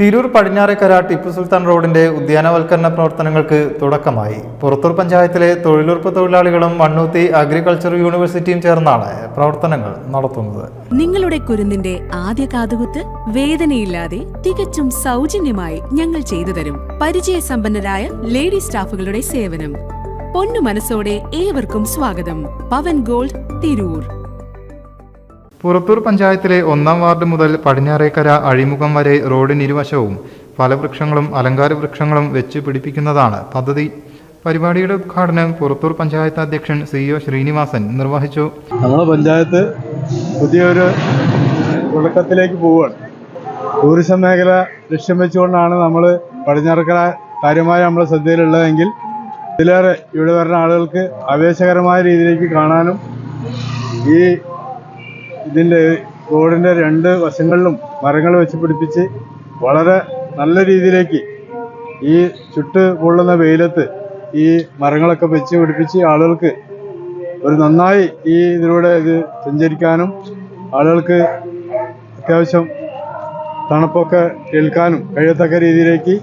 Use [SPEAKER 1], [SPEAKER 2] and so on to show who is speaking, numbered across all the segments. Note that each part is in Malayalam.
[SPEAKER 1] തിരൂർ പടിഞ്ഞാറേക്കര ടിപ്പു സുൽത്താൻ റോഡിന്റെ ഉദ്യാനവൽക്കരണ പ്രവർത്തനങ്ങൾക്ക് തുടക്കമായി. പുറത്തൂർ പഞ്ചായത്തിലെ തൊഴിലുറപ്പ് തൊഴിലാളികളും മണ്ണൂത്തി അഗ്രികൾച്ചർ യൂണിവേഴ്സിറ്റിയും ചേർന്നാണ് പ്രവർത്തനങ്ങൾ നടത്തുന്നത്.
[SPEAKER 2] നിങ്ങളുടെ കുരുന്നിന്റെ ആദ്യ കാതുകുത്ത് വേദനയില്ലാതെ തികച്ചും സൗജന്യമായി ഞങ്ങൾ ചെയ്തു തരും. പരിചയസമ്പന്നരായ ലേഡി സ്റ്റാഫുകളുടെ സേവനം. പൊന്നു മനസ്സോടെ ഏവർക്കും സ്വാഗതം. പവൻ ഗോൾഡ് തിരൂർ.
[SPEAKER 1] പുറത്തൂർ പഞ്ചായത്തിലെ ഒന്നാം വാർഡ് മുതൽ പടിഞ്ഞാറേക്കര അഴിമുഖം വരെ റോഡിനിരുവശവും ഫലവൃക്ഷങ്ങളും അലങ്കാര വൃക്ഷങ്ങളും വെച്ച് പിടിപ്പിക്കുന്നതാണ് പദ്ധതി. പരിപാടിയുടെ ഉദ്ഘാടനം പുറത്തൂർ പഞ്ചായത്ത് അധ്യക്ഷൻ സി ഒ ശ്രീനിവാസൻ നിർവഹിച്ചു.
[SPEAKER 3] നമ്മുടെ പഞ്ചായത്ത് പുതിയൊരു തുടക്കത്തിലേക്ക് പോവുകയാണ്. ടൂറിസം മേഖല ലക്ഷ്യം വെച്ചുകൊണ്ടാണ് നമ്മൾ പടിഞ്ഞാറക്കര കാര്യമായി നമ്മുടെ ശ്രദ്ധയിലുള്ളതെങ്കിൽ ഇതിലേറെ ഇവിടെ വരുന്ന ആളുകൾക്ക് ആവേശകരമായ രീതിയിലേക്ക് കാണാനും ഈ ഇതിന്റെ റോഡിന്റെ രണ്ട് വശങ്ങളിലും മരങ്ങൾ വെച്ച് പിടിപ്പിച്ച് വളരെ നല്ല രീതിയിലേക്ക് ഈ ചുട്ട് പൊള്ളുന്ന വെയിലത്ത് ഈ മരങ്ങളൊക്കെ വെച്ച് പിടിപ്പിച്ച് ആളുകൾക്ക് ഒരു നന്നായി ഈ ഇതിലൂടെ ഇത് സഞ്ചരിക്കാനും ആളുകൾക്ക് അത്യാവശ്യം തണുപ്പൊക്കെ കേൾക്കാനും കഴിയത്തക്ക രീതിയിലേക്ക്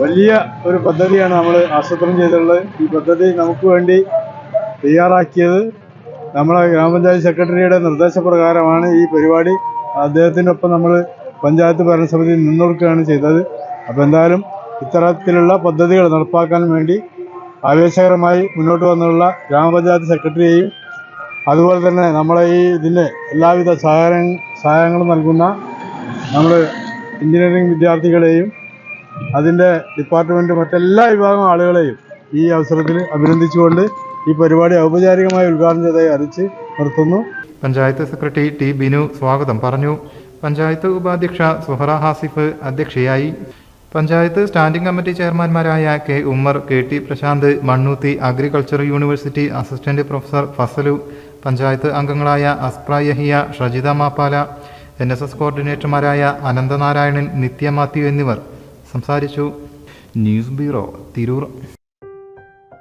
[SPEAKER 3] വലിയ ഒരു പദ്ധതിയാണ് നമ്മൾ ആസൂത്രണം ചെയ്തിട്ടുള്ളത്. ഈ പദ്ധതി നമുക്ക് വേണ്ടി തയ്യാറാക്കിയത് നമ്മളെ ഗ്രാമപഞ്ചായത്ത് സെക്രട്ടറിയുടെ നിർദ്ദേശപ്രകാരമാണ് ഈ പരിപാടി അദ്ദേഹത്തിനൊപ്പം നമ്മൾ പഞ്ചായത്ത് ഭരണസമിതി നിന്നൊടുക്കുകയാണ് ചെയ്തത്. അപ്പോൾ എന്തായാലും ഇത്തരത്തിലുള്ള പദ്ധതികൾ നടപ്പാക്കാൻ വേണ്ടി ആവേശകരമായി മുന്നോട്ട് വന്നുള്ള ഗ്രാമപഞ്ചായത്ത് സെക്രട്ടറിയെയും അതുപോലെ തന്നെ നമ്മളെ ഈ ഇതിന്റെ എല്ലാവിധ സഹായ സഹായങ്ങളും നൽകുന്ന നമ്മൾ എഞ്ചിനീയറിംഗ് വിദ്യാർത്ഥികളെയും അതിന്റെ ഡിപ്പാർട്ട്മെന്റ് മറ്റെല്ലാ വിഭാഗം ആളുകളെയും ഈ അവസരത്തിൽ അഭിനന്ദിച്ചുകൊണ്ട് ഈ പരിപാടി ഔപചാരികമായി ഉദ്ഘാടനം ചെയ്തതായി അറിയിച്ച് നിർത്തുന്നു.
[SPEAKER 1] പഞ്ചായത്ത് സെക്രട്ടറി ടി ബിനു സ്വാഗതം പറഞ്ഞു. പഞ്ചായത്ത് ഉപാധ്യക്ഷ സുഹറ ഹാസിഫ് അധ്യക്ഷയായി. Panchayat standing committee ചെയർമാൻമാരായ K Ummer K T Prashanth Mannuthy agriculture university assistant professor Fasalu panchayat അംഗങ്ങളായ Aspra Yahiya Shajitha Mappala N S S കോർഡിനേറ്റർമാരായ Ananthanarayanan Nithya Mathew എന്നിവർ സംസാരിച്ചു. News bureau Tirur.